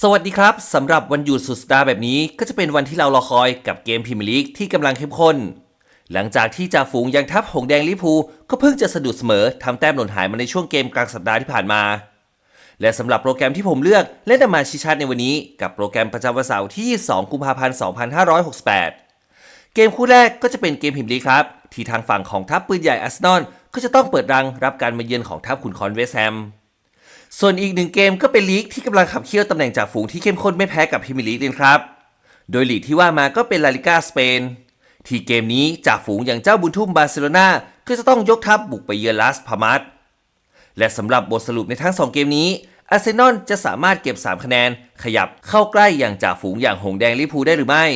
สวัสดีครับสำหรับวันหยุดสุดสัปดาห์แบบนี้ ก็จะเป็นวันที่เรารอคอยกับเกมพรีเมียร์ลีกที่กำลังเข้มข้น หลังจากที่จ่าฝูงยังทัพหงแดงลิพูก็เพิ่งจะสะดุดเสมอทำแต้มหล่นหายมาในช่วงเกมกลางสัปดาห์ที่ผ่านมา และสำหรับโปรแกรมที่ผมเลือกและนำมาชี้ชัดในวันนี้ กับโปรแกรมประจำวันเสาร์ที่ 2 กุมภาพันธ์ 2568 เกมคู่แรกก็จะเป็นเกมพรีเมียร์ลีกครับ ที่ทางฝั่งของทัพปืนใหญ่อาร์เซนอลก็จะต้องเปิดรังรับการมาเยือนของทัพขุนคอนเวสแฮม ส่วนอีกหนึ่งเกมก็เป็นลีกที่กำลังขับเคี่ยวตำแหน่งจากฝูงที่เข้มข้นไม่แพ้กับพรีเมียร์ลีกเลยครับ โดยลีกที่ว่ามาก็เป็นลาลิกาสเปน ที่เกมนี้จากฝูงอย่างเจ้าบุญทุ่มบาร์เซโลนาก็จะต้องยกทัพบุกไปเยือนลาสพามัสและสำหรับบทสรุปในทั้ง 2 เกมนี้อาร์เซนอลจะสามารถเก็บ 3 คะแนน ขยับเข้าใกล้อย่างจ่าฝูงอย่างหงแดงลิพูได้หรือไม่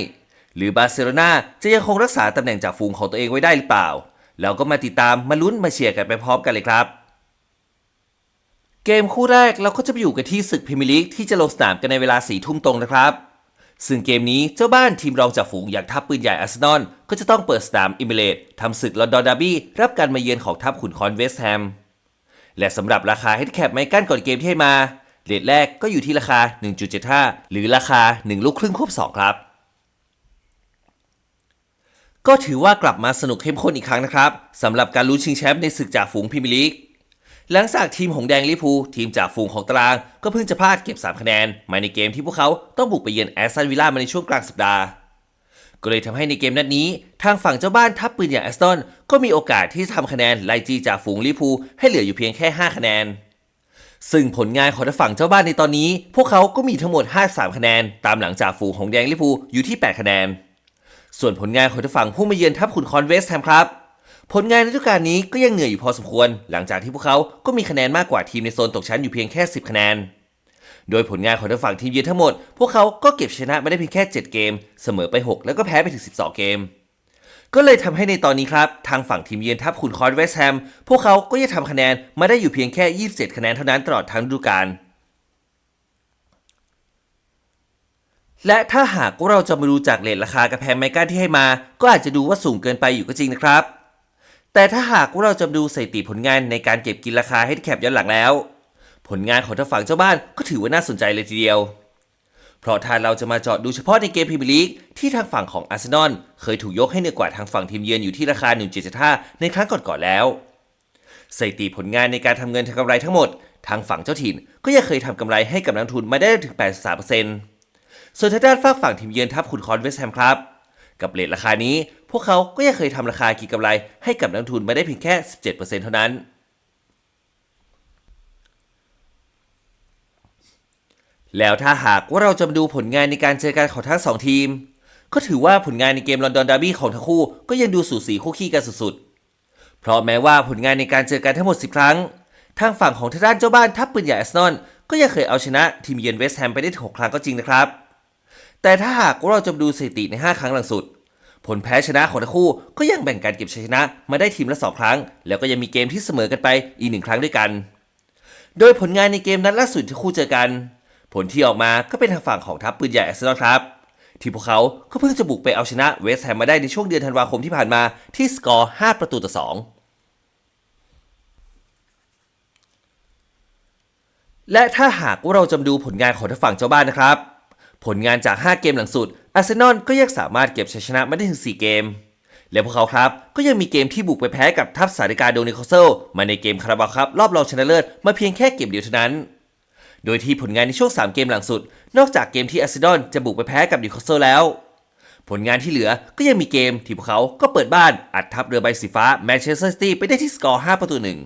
หรือบาร์เซโลนาจะยังคงรักษาตำแหน่งจ่าฝูงของตัวเองไว้ได้หรือเปล่า เราก็มาติดตามมาลุ้นมาเชียร์กันไปพร้อมกันเลยครับ เกมคู่แรกเราก็จะไปอยู่กันที่ศึกพรีเมียร์ลีกที่จะลงสนามกันในเวลาสี่ทุ่มตรงนะครับ ซึ่งเกมนี้เจ้าบ้านทีมรองจากฝูงอย่างทัพปืนใหญ่อาร์เซนอลก็จะต้องเปิดสนามอิมเมเลตทำศึกลอนดอนดาร์บี้รับการมาเยือนของทัพขุนคอนเวสต์แฮม และสำหรับราคาเฮดแคปไม้กั้นก่อนเกมที่ให้มาเรทแรกก็อยู่ที่ราคา 1.75 หรือราคา 1 ลูกครึ่งควบ2 ครับ ก็ถือว่ากลับมาสนุกเข้มข้นอีกครั้งนะครับสำหรับการลุ้นชิงแชมป์ในศึกจากฝูงพรีเมียร์ลีก หลังจากทีมหงแดงลิพูทีมจากฝูงของตาราง ก็เพิ่งจะพลาดเก็บ 3 คะแนน มาในเกมที่พวกเขาต้องบุกไปเยือนแอสตันวิลล่ามาในช่วงกลางสัปดาห์ ก็เลยทำให้ในเกมนัดนี้ ทางฝั่งเจ้าบ้านทัพปืนอย่างแอสตันก็มีโอกาสที่จะทำคะแนนไล่จีจากฝูงลิพูให้เหลืออยู่เพียงแค่ 5 คะแนน ซึ่งผลงานของทางฝั่งเจ้าบ้านในตอนนี้ พวกเขาก็มีทั้งหมด 53 คะแนน ตามหลังจากฝูงหงแดงลิพูอยู่ที่ 8 คะแนน ส่วนผลงานของทางฝั่งผู้มาเยือนทัพขุนคอนเวสต์แฮมครับ ผลงานในฤดูกาลนี้ก็ยังเหนื่อยอยู่พอสมควร หลังจากที่พวกเขาก็มีคะแนนมากกว่าทีมในโซนตกชั้นอยู่เพียงแค่ 10 คะแนน โดยผลงานของทางฝั่งทีมเยือนทั้งหมด พวกเขาก็เก็บชนะมาได้เพียงแค่ 7 เกม เสมอไป 6 แล้วก็แพ้ไปถึง 12 เกม ก็เลยทำให้ในตอนนี้ครับ ทางฝั่งทีมเยือนทัพขุนคอนเวสต์แฮมพวกเขาก็ยังทำคะแนนมาได้อยู่เพียงแค่ 27 คะแนนเท่านั้นตลอดทั้งฤดูกาลและถ้าหากว่าเราจะมาดูจากเลทราคากระแพงไมก้าที่ให้มา ก็อาจจะดูว่าสูงเกินไปอยู่ก็จริงนะครับ แต่ถ้าหากว่าเราจะดูสถิติผลงานในการเก็บกินราคาให้แคปย้อนหลังแล้ว ผลงานของทางฝั่งเจ้าบ้านก็ถือว่าน่าสนใจเลยทีเดียว เพราะถ้าเราจะมาเจาะดูเฉพาะในเกมพรีเมียร์ลีกที่ทางฝั่งของอาร์เซนอลเคยถูกยกให้เหนือกว่าทางฝั่งทีมเยือนอยู่ที่ราคา 1.75 ในครั้งก่อนๆแล้ว สถิติผลงานในการทำเงินทางกำไรทั้งหมด ทางฝั่งเจ้าถิ่นก็ยังเคยทำกำไรให้กับนักลงทุนมาได้ถึง 83%ส่วนทางด้านฝากฝั่งทีมเยือนทัพขุนคอนเวสต์แฮมครับ กับเลทราคานี้ พวกเขาก็ยังเคยทำราคากีกำไรให้กับนักทุนมาได้เพียงแค่ 17%เท่านั้น แล้วถ้าหากว่าเราจะมาดูผลงานในการเจอกันของทั้งสองทีม ก็ถือว่าผลงานในเกมลอนดอนดาร์บี้ของทั้งคู่ก็ยังดูสูสีคู่ขี้กันสุดๆ เพราะแม้ว่าผลงานในการเจอกันทั้งหมด 10 ครั้ง ทางฝั่งของทางด้านเจ้าบ้านทัพปืนใหญ่แอาร์เซนอลก็ยังเคยเอาชนะทีมเยือนเวสต์แฮมไปได้6ครั้งก็จริงนะครับ แต่ถ้าหากว่าเราจะมาดูสถิติใน 5 ครั้งหลังสุด ผลแพ้ชนะของทั้งคู่ก็ยังแบ่งการเก็บชัยชนะมาได้ทีมละ 2 ครั้ง แล้วก็ยังมีเกมที่เสมอกันไปอีกหนึ่งครั้งด้วยกัน โดยผลงานในเกมนัดล่าสุดที่คู่เจอกัน ผลที่ออกมาก็เป็นทางฝั่งของทัพปืนใหญ่แอาร์เซนครับ ที่พวกเขาก็เพิ่งจะบุกไปเอาชนะเวสต์แฮมมาได้ในช่วงเดือนธันวาคมที่ผ่านมาที่สกอร์ 5 ประตูต่อ 2และถ้าหากว่าเราจะดูผลงานของทางฝั่งเจ้าบ้านนะครับ ผลงานจาก 5 เกมหลังสุด อาร์เซนอลก็ยังสามารถเก็บชัยชนะมาได้ถึง 4 เกม และพวกเขาครับ ก็ยังมีเกมที่บุกไปแพ้กับทัพสาริกาโดนิโคเซลมาในเกมคาราบาครับรอบรองชนะเลิศมาเพียงแค่เกมเดียวเท่านั้น โดยที่ผลงานในช่วง 3 เกมหลังสุด นอกจากเกมที่อาร์เซนอลจะบุกไปแพ้กับนิคาสเซลแล้ว ผลงานที่เหลือก็ยังมีเกมที่พวกเขาก็เปิดบ้านอัดทับเรือใบสีฟ้าแมนเชสเตอร์ซิตี้ไปได้ที่สกอร์ 5 ประตูหนึ่ง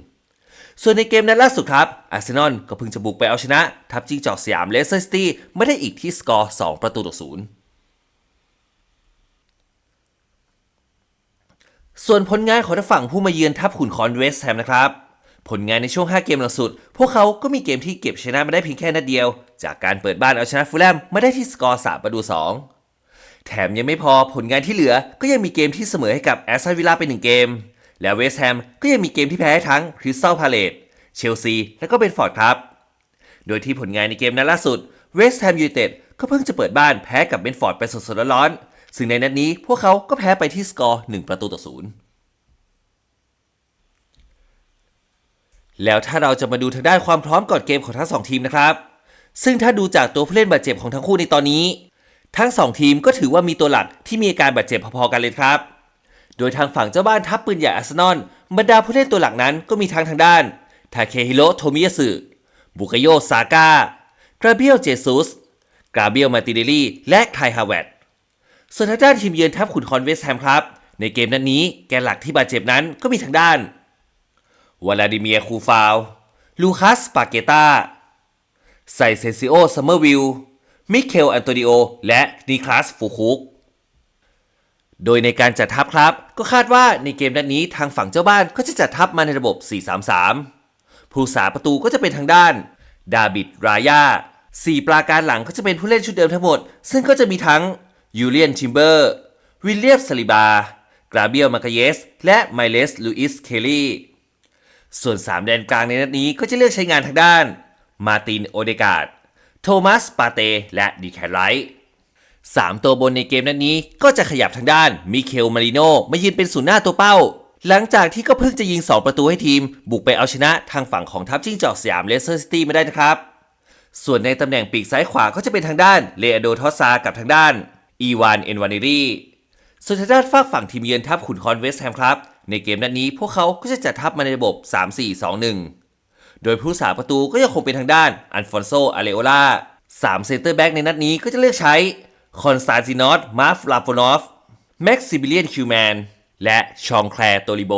ส่วนในเกมนั้นล่าสุดครับอาร์เซนอลก็เพิ่งจะบุกไปเอาชนะ ทัพจิ้งจอกสยามเลสเตอร์ซิตี้ไม่ได้อีกที่สกอร์ 2 ประตูต่อศูนย์ส่วนผลงานของทางฝั่งผู้มาเยือนทัพขุนคอนเวสแฮมนะครับผลงานในช่วง 5 เกมหลังสุด พวกเขาก็มีเกมที่เก็บชนะมาได้เพียงแค่นัดเดียว จากการเปิดบ้านเอาชนะฟูลแลมมาได้ที่สกอร์ 3 ประตู 2 แถมยังไม่พอผลงานที่เหลือก็ยังมีเกมที่เสมอให้กับแอสตันวิลล่าไป 1 เกม และเวสต์แฮมก็ยังมีเกมที่แพ้ทั้งคริสตัลพาเลตเชลซี และก็เบนฟอร์ดครับ โดยที่ผลงานในเกมนั้นล่าสุดเวสต์แฮมยูไนเต็ดก็เพิ่งจะเปิดบ้านแพ้กับเบนฟอร์ดไปสดๆร้อนๆซึ่งในนัดนี้พวกเขาก็แพ้ไปที่สกอร์ 1 ประตูต่อศูนย์แล้วถ้าเราจะมาดูทางด้านความพร้อมก่อนเกมของทั้งสองทีมนะครับ ซึ่งถ้าดูจากตัวผู้เล่นบาดเจ็บของทั้งคู่ในตอนนี้ ทั้งสองทีมก็ถือว่ามีตัวหลักที่มีอาการบาดเจ็บพอๆกันเลยครับ โดยทางฝั่งเจ้าบ้านทัพปืนใหญ่อาร์เซนอลบรรดาผู้เล่นตัวหลักนั้นก็มีทั้งทางด้านทาเคฮิโรโทมิยาสึบุกโยซาก้ากราเบียลเจซุสกราเบียลมาติเดลีและไทฮาวเวตส่วนทางด้านทีมเยือนทัพขุนคอนเวสแฮมครับ ในเกมนั้นนี้แกนหลักที่บาดเจ็บนั้นก็มีทางด้านวลาดิเมียคูฟาว ลูคัสปาเกตาไซเซซิโอซัมเมอร์วิล มิเคลอันโตนิโอ และนิคลัสฟูคุก โดยในการจัดทัพครับ ก็คาดว่าในเกมนัดนี้ทางฝั่งเจ้าบ้านก็จะจัดทัพมาในระบบ 4-3-3 ผู้สาประตูก็จะเป็นทางด้าน ดาบิด รายาสี่ปราการหลังก็จะเป็นผู้เล่นชุดเดิมทั้งหมด ซึ่งก็จะมีทั้งยูเลียนชิมเบอร์ วิลเลียมสลิบา กราเบียลมาคาเยส และไมเลสลูอิส เคลลี่ ส่วน 3 แดนกลางในนัดนี้ก็จะเลือกใช้งานทางด้าน มาติน โอเดกาดโทมัส ปาเต และดีแคไลท์ สามตัวบนในเกมนัดนี้ก็จะขยับทางด้านมิเคลมาริโนมายืนเป็นศูนย์หน้าตัวเป้า หลังจากที่ก็เพิ่งจะยิง 2 ประตูให้ทีม บุกไปเอาชนะทางฝั่งของทัพจิ้งจอกสยามเลสเตอร์ซิตี้มาได้นะครับ ส่วนในตำแหน่งปีกซ้ายขวาก็จะเป็นทางด้านเลอโดทอซากับทางด้านอีวานเอนวานิรีส่วนทางด้านฝากฝั่งทีมเยือนทัพขุนคอนเวสต์แฮมครับ ในเกมนัดนี้พวกเขาก็จะจัดทัพมาในระบบ 3-4-2-1 โดยผู้สาประตูก็ยังคงเป็นทางด้านอันฟอนโซอาเลโอลาสามเซนเตอร์แบ็กในนัดนี้ก็จะเลือกใช้ คอนสตาตินอสมาฟลาโฟนอฟแม็กซิบิเลียนคิวแมนและชองแคลร์โตริโบ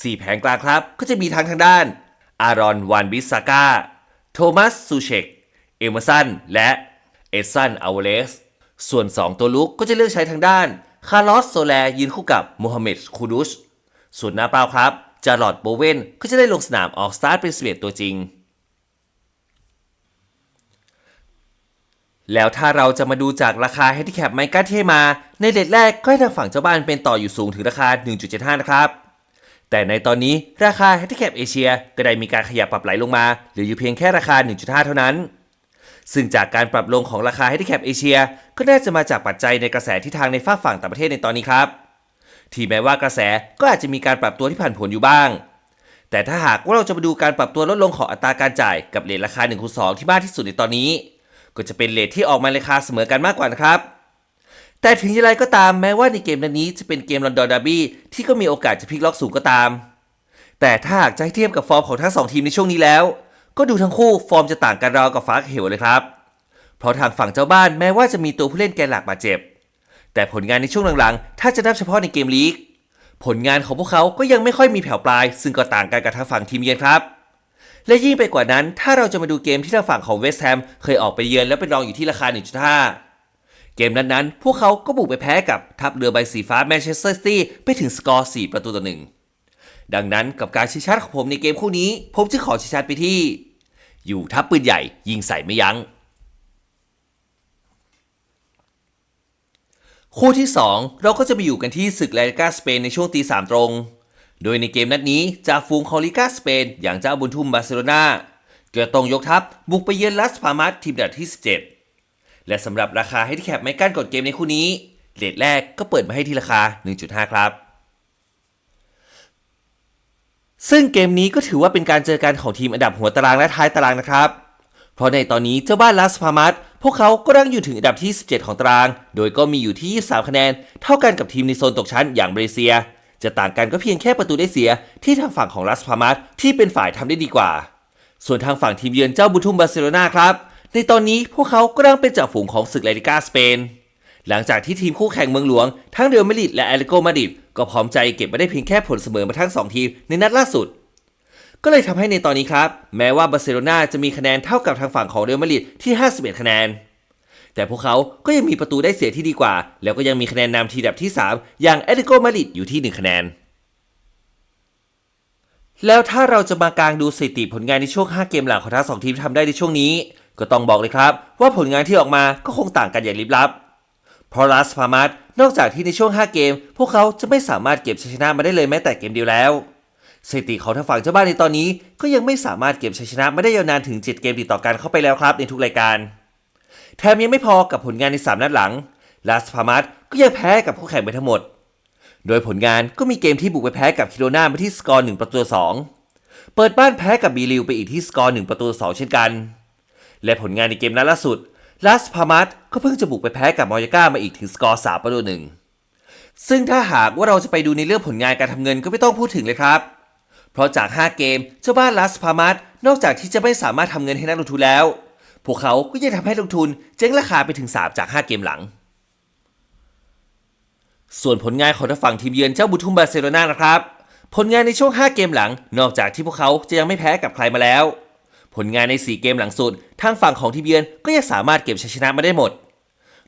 สี่แผงกลางครับ ก็จะมีทั้งทางด้าน อารอนวานบิสซาก้า โทมัสซูเชก เอเมอร์สัน และเอดสันอาวเลส ส่วน 2 ตัวลุกก็จะเลือกใช้ทางด้าน คาร์ลอสโซแลยืนคู่กับโมฮัมเหม็ดคูดุช ส่วนหน้าเป้าครับ จารอดโบเวนก็จะได้ลงสนามออกสตาร์ทเป็นสเวตตัวจริง แล้วถ้าเราจะมาดูจากราคา h ฮ n d i c a p ไมก้าเทมา ในเดทแรกก็ให้ทางฝั่งเจ้าบ้านเป็นต่ออยู่สูงถึงราคา 1.75 นะครับ แต่ในตอนนี้ราคา h ฮ n d i c a p เอเชียก็ได้มีการขยับปรับไหลลงมาเหลืออยู่เพียงแค่ราคา 1.5 เท่านั้น ซึ่งจากการปรับลงของราคา h ฮ n d i c a p เอเชียก็น่าจะมาจากปัจจัยในกระแสทิศทางในฝ้ากฝั่งต่างประเทศในตอนนี้ครับที่แม้ว่ากระแสก็อาจจะมีการปรับตัวที่ผ่านผลอยู่บ้าง แต่ถ้าหากว่าเราจะมาดูการปรับตัวลดลงของอัตราการจ่ายกับเลทราคา1คูณ2ที่มากที่สุดในตอนนี้ ก็จะเป็นเลทที่ออกมาราคาเสมอกันมากกว่านะครับ แต่ถึงอย่างไรก็ตามแม้ว่าในเกมนี้จะเป็นเกมลอนดอนดาร์บี้ที่ก็มีโอกาสจะพลิกล็อกสูงก็ตาม แต่ถ้าหากจะให้เทียบกับฟอร์มของทั้งสองทีมในช่วงนี้แล้ว ก็ดูทั้งคู่ฟอร์มจะต่างกันราวกับฟ้ากับเหวเลยครับ เพราะทางฝั่งเจ้าบ้านแม้ว่าจะมีตัวผู้เล่นแกนหลักบาดเจ็บ แต่ผลงานในช่วงหลังๆ ถ้าจะนับเฉพาะในเกมลีกผลงานของพวกเขาก็ยังไม่ค่อยมีแผ่วปลาย ซึ่งก็ต่างกันกับทางฝั่งทีมเยือนครับ และยิ่งไปกว่านั้น ถ้าเราจะมาดูเกมที่ทางฝั่งของเวสต์แฮมเคยออกไปเยือนแล้วเป็นรองอยู่ที่ราคา 1.5 เกมนั้นๆ พวกเขาก็บุกไปแพ้กับทัพเรือใบสีฟ้าแมนเชสเตอร์ซิตี้ไปถึงสกอร์ 4 ประตูต่อหนึ่งดังนั้นกับการชี้ชัดของผมในเกมคู่นี้ ผมจึงขอชี้ชัดไปที่ อยู่ทัพปืนใหญ่ยิงใส่ไม่ยัง้งคู่ที่ 2 เราก็จะไปอยู่กันที่ศึกลาลิกาสเปนในช่วงตีสามตรง โดยในเกมนัดนี้จากฟูงขอลิกาสเปน อย่างเจ้าบุญทุ่มบาร์เซโลนาก็ต้องยกทัพบุกไปเยือนลัสพามัสทีมอัดับที่ 17 และสำหรับราคาให้ที่แคปไม่กั้นก่อนเกมในคู่นี้เลทแรกก็เปิดมาให้ที่ราคา 1.5 ครับ ซึ่งเกมนี้ก็ถือว่าเป็นการเจอกันของทีมอันดับหัวตารางและท้ายตารางนะครับ เพราะในตอนนี้เจ้าบ้านลัสพามัสพวกเขาก็รั้งอยู่ถึงอันดับที่ 17 ของตาราง โดยก็มีอยู่ที่ 23 คะแนน เท่ากันกับทีมในโซนตกชั้นอย่างเบรเซีย จะต่างกันก็เพียงแค่ประตูได้เสียที่ทางฝั่งของลัสพามัสที่เป็นฝ่ายทำได้ดีกว่า ส่วนทางฝั่งทีมเยือนเจ้าบุทุมบาร์เซโลนาครับ ในตอนนี้พวกเขาก็รั้งเป็นจ่าฝูงของศึกลาลิกาสเปน หลังจากที่ทีมคู่แข่งเมืองหลวง ทั้งเรอัลมาดริดและแอตเลติโกมาดริดก็พร้อมใจเก็บมาได้เพียงแค่ผลเสมอมาทั้งสองทีมในนัดล่าสุด ก็เลยทำให้ในตอนนี้ครับ แม้ว่าบาร์เซโลนาจะมีคะแนนเท่ากับทางฝั่งของเรอัลมาดริดที่ 51 คะแนน แต่พวกเขาก็ยังมีประตูได้เสียที่ดีกว่า แล้วก็ยังมีคะแนนนำทีดับที่ 3 อย่างแอตเลติโกมาดริดอยู่ที่ 1 คะแนน แล้วถ้าเราจะมากางดูสถิติผลงานในช่วง 5 เกมหลังของทั้งสองทีมทำได้ในช่วงนี้ ก็ต้องบอกเลยครับ ว่าผลงานที่ออกมาก็คงต่างกันอย่างลิบลับเพราะลาสพามัสนอกจากที่ในช่วง 5 เกม พวกเขาจะไม่สามารถเก็บชัยชนะมาได้เลยแม้แต่เกมเดียวแล้วสถิติของทางฝั่งเจ้าบ้านในตอนนี้ ก็ยังไม่สามารถเก็บชัยชนะมาได้ยาวนานถึง 7 เกมติดต่อกันเข้าไปแล้วครับในทุกรายการ แถมยังไม่พอกับผลงานใน 3 นัดหลัง ลาสพามัสก็ยังแพ้กับคู่แข่งไปทั้งหมด โดยผลงานก็มีเกมที่บุกไปแพ้กับคิโรนาไปที่สกอร์1ประตูต่อ2เปิดบ้านแพ้กับบีริวไปอีกที่สกอร์1ประตูต่อ2เช่นกัน และผลงานในเกมนัดล่าสุด ลาสพามัสก็เพิ่งจะบุกไปแพ้กับมอยาก้ามาอีกถึงสกอร์3ประตูหนึ่งซึ่งถ้าหากว่าเราจะไปดูในเรื่องผลงานการทำเงินก็ไม่ต้องพูดถึงเลยครับ เพราะจาก 5 เกมเจ้าบ้านลาสพามัสนอกจากที่จะไม่สามารถทำเงินให้นักลงทุนแล้ว พวกเขาก็ยังทำให้ลงทุนเจ๊งราคาไปถึง 3 จาก 5 เกมหลัง ส่วนผลงานของทางฝั่งทีมเยือนเจ้าบุทุมบาร์เซโลนานะครับ ผลงานในช่วง 5 เกมหลัง นอกจากที่พวกเขาจะยังไม่แพ้กับใครมาแล้ว ผลงานใน 4 เกมหลังสุด ทางฝั่งของทีมเยือนก็ยังสามารถเก็บชัยชนะมาได้หมด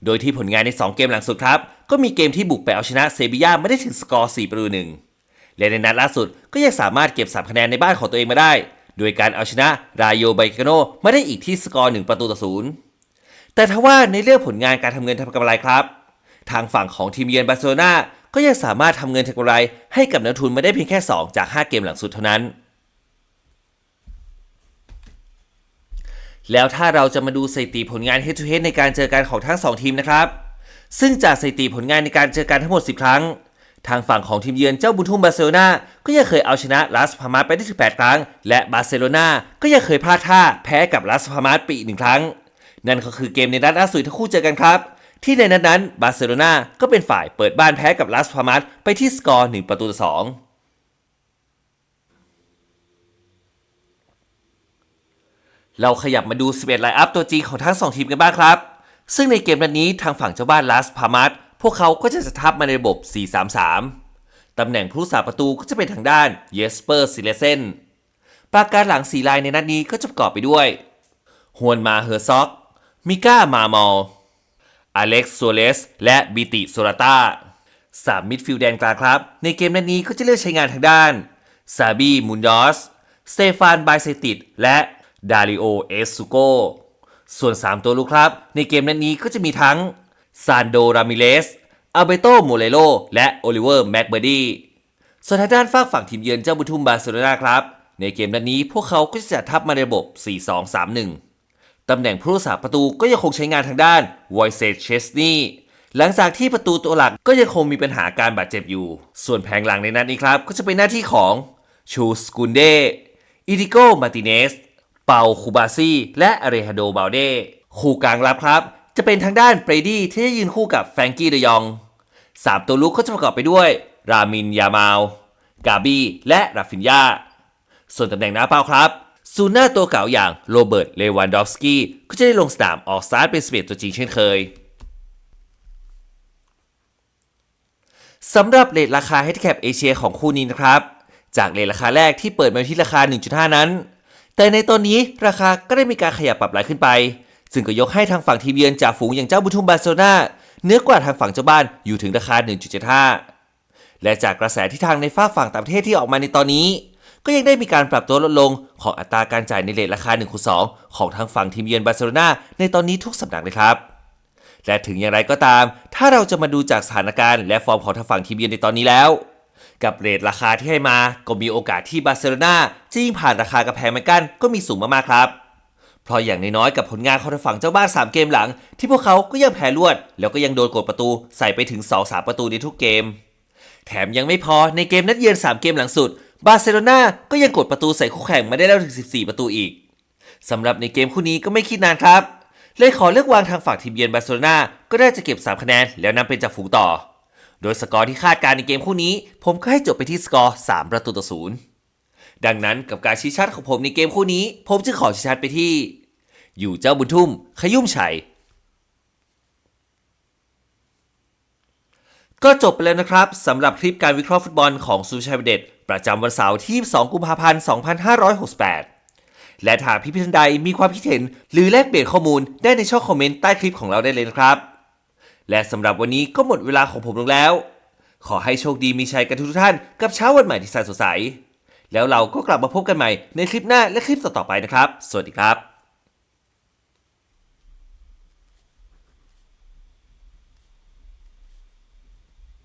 โดยที่ผลงานใน 2 เกมหลังสุดครับ ก็มีเกมที่บุกไปเอาชนะเซบีย่าไม่ได้ถึงสกอร์4ประตูหนึ่งและในนัดล่าสุดก็ยังสามารถเก็บ3คะแนนในบ้านของตัวเองมาได้ โดยการเอาชนะรายโยไบกาโนมาได้อีกที่สกอร์1ประตูต่อศูนย์แต่ทว่าในเรื่องผลงานการทำเงินทำกำไรครับ ทางฝั่งของทีมเยือนบาร์เซโลนาก็ยังสามารถทำเงินทำกำไรให้กับนักทุนมาได้เพียงแค่ 2 จาก 5 เกมหลังสุดเท่านั้น แล้วถ้าเราจะมาดูสถิติผลงาน head to head ในการเจอกันของทั้ง 2 ทีมนะครับ ซึ่งจากสถิติผลงานในการเจอกันทั้งหมด 10 ครั้ง ทางฝั่งของทีมเยือนเจ้าบุญทุ่มบาร์เซโลนาก็ยังเคยเอาชนะลาสพามาสไปได้ถึง8ครั้ง และบาร์เซโลนาก็ยังเคยพลาดท่าแพ้กับลาสพามาสไปอีกหนึ่งครั้ง นั่นก็คือเกมในนัดล่าสุดที่ทั้งคู่เจอกันครับ ที่ในนัดนั้นบาร์เซโลนาก็เป็นฝ่ายเปิดบ้านแพ้กับลาสพามาสไปที่สกอร์1ประตูต่อ2เราขยับมาดู 11ไลน์อัพตัวจริงของทั้ง 2 ทีมกันบ้างครับ ซึ่งในเกมนัดนี้ทางฝั่งเจ้าบ้านลาสพามัส พวกเขาก็จะจะทับมาในระบบ 4-3-3 ตำแหน่งผู้สาประตูก็จะเป็นทางด้านเยสเปอร์ซิเลเซนปาการหลัง4ลายในนัดนี้ก็จะประกอบไปด้วยฮวนมาเฮอร์ซ็อก มิก้ามามอล อเล็กซ์โซเลส และบิติโซราตาสามมิดฟิลด์แดนกลางครับ ในเกมนัดนี้ก็จะเลือกใช้งานทางด้าน ซาบีมุนดอส สเตฟานไบเซติดและดาริโอเอสซูโก ส่วน 3 ตัวลูกครับ ในเกมนัดนี้ก็จะมีทั้ง ซานโดรามิเลสอัลเบโตโมเลโล และโอลิเวอร์แม็กเบอร์ดีส่วนทางด้านฝากฝั่งทีมเยือนเจ้าบุทุมบาร์เซโลนาครับ ในเกมนัดนี้พวกเขาก็จะจัดทัพมาในระบบ 4-2-3-1 ตำแหน่งผู้รักษาประตูก็ยังคงใช้งานทางด้านวอยเซตเชสนีหลังจากที่ประตูตัวหลักก็ยังคงมีปัญหาการบาดเจ็บอยู่ ส่วนแผงหลังในนัดนี้ครับ ก็จะเป็นหน้าที่ของชูสกุนเดอิดิโกมาติเนส เปาคูบาซีและอเรฮาโดบาเดคู่กลางรับครับ จะเป็นทางด้านเบรดี้ที่จะยืนคู่กับแฟรงกี้เดยองสามตัวลุกก็จะประกอบไปด้วย รามินยามาว กาบีและราฟินยาส่วนตำแหน่งหน้าเป้าครับซูน่าตัวเก่าอย่างโรเบิร์ต เลวันดอฟสกี้ก็จะได้ลงสนามออกสตาร์ทเป็นสเปตัวจริงเช่นเคยสำหรับเลทราคา h ฮ d แคปเอเชียของคู่นี้นะครับ จากเลทราคาแรกที่เปิดมาที่ราคา 1.5 นั้น แต่ในตอนนี้ราคาก็ได้มีการขยับปรับไหลขึ้นไป ซึ่งก็ยกให้ทางฝั่งทีมเยือนจากฝูงอย่างเจ้าบุทุมบาร์เซโลนาเนื้อกว่าทางฝั่งเจ้าบ้านอยู่ถึงราคา 1.75 และจากกระแสที่ทางในฝ้าฝั่งต่างประเทศที่ออกมาในตอนนี้ ก็ยังได้มีการปรับตัวลดลงของอัตราการจ่ายในเลทราคา1คู2ของทางฝั่งทีมเยือนบาร์เซโลนาในตอนนี้ทุกสำนักเลยครับ และถึงอย่างไรก็ตาม ถ้าเราจะมาดูจากสถานการณ์และฟอร์มของทางฝั่งทีมเยือนในตอนนี้แล้วกับเรทราคาที่ให้มา ก็มีโอกาสที่บาร์เซโลนาจะยิ่งผ่านราคากระแพงไม้กั้นก็มีสูงมากๆครับ เพราะอย่างน้อยๆกับผลงานของทางฝั่งเจ้าบ้าน 3 เกมหลัง ที่พวกเขาก็ยังแพ้รวด แล้วก็ยังโดนกดประตูใส่ไปถึง 2-3 ประตูในทุกเกม แถมยังไม่พอในเกมนัดเยือน 3 เกมหลังสุด บาร์เซโลนาก็ยังกดประตูใส่คู่แข่งมาได้แล้วถึง 14 ประตูอีกสำหรับในเกมคู่นี้ก็ไม่คิดนานครับ เลยขอเลือกวางทางฝั่งทีมเยือนบาร์เซโลนาก็ได้จะเก็บ 3 คะแนนแล้วนำเป็นจ่าฝูงต่อ โดยสกอร์ที่คาดการในเกมคู่นี้ ผมก็ให้จบไปที่สกอร์ 3 ประตูต่อศูนย์ ดังนั้นกับการชี้ชัดของผมในเกมคู่นี้ ผมจึงขอชี้ชัดไปที่ อยู่เจ้าบุญทุ่ม ขยุ่มชัยก็จบไปแล้วนะครับสำหรับคลิปการวิเคราะห์ฟุตบอลของซูชัยประเดชประจำวันเสาร์ที่ 2 กุมภาพันธ์ 2568 และถ้าพี่พี่ท่านใดมีความคิดเห็น หรือแลกเปลี่ยนข้อมูลได้ในช่องคอมเมนต์ใต้คลิปของเราได้เลยนะครับ และสำหรับวันนี้ก็หมดเวลาของผมลงแล้ว ขอให้โชคดีมีชัยกันทุกท่านกับเช้าวันใหม่ที่แสนสดใส แล้วเราก็กลับมาพบกันใหม่ในคลิปหน้าและคลิปต่อๆไปนะครับ สวัสดีครับ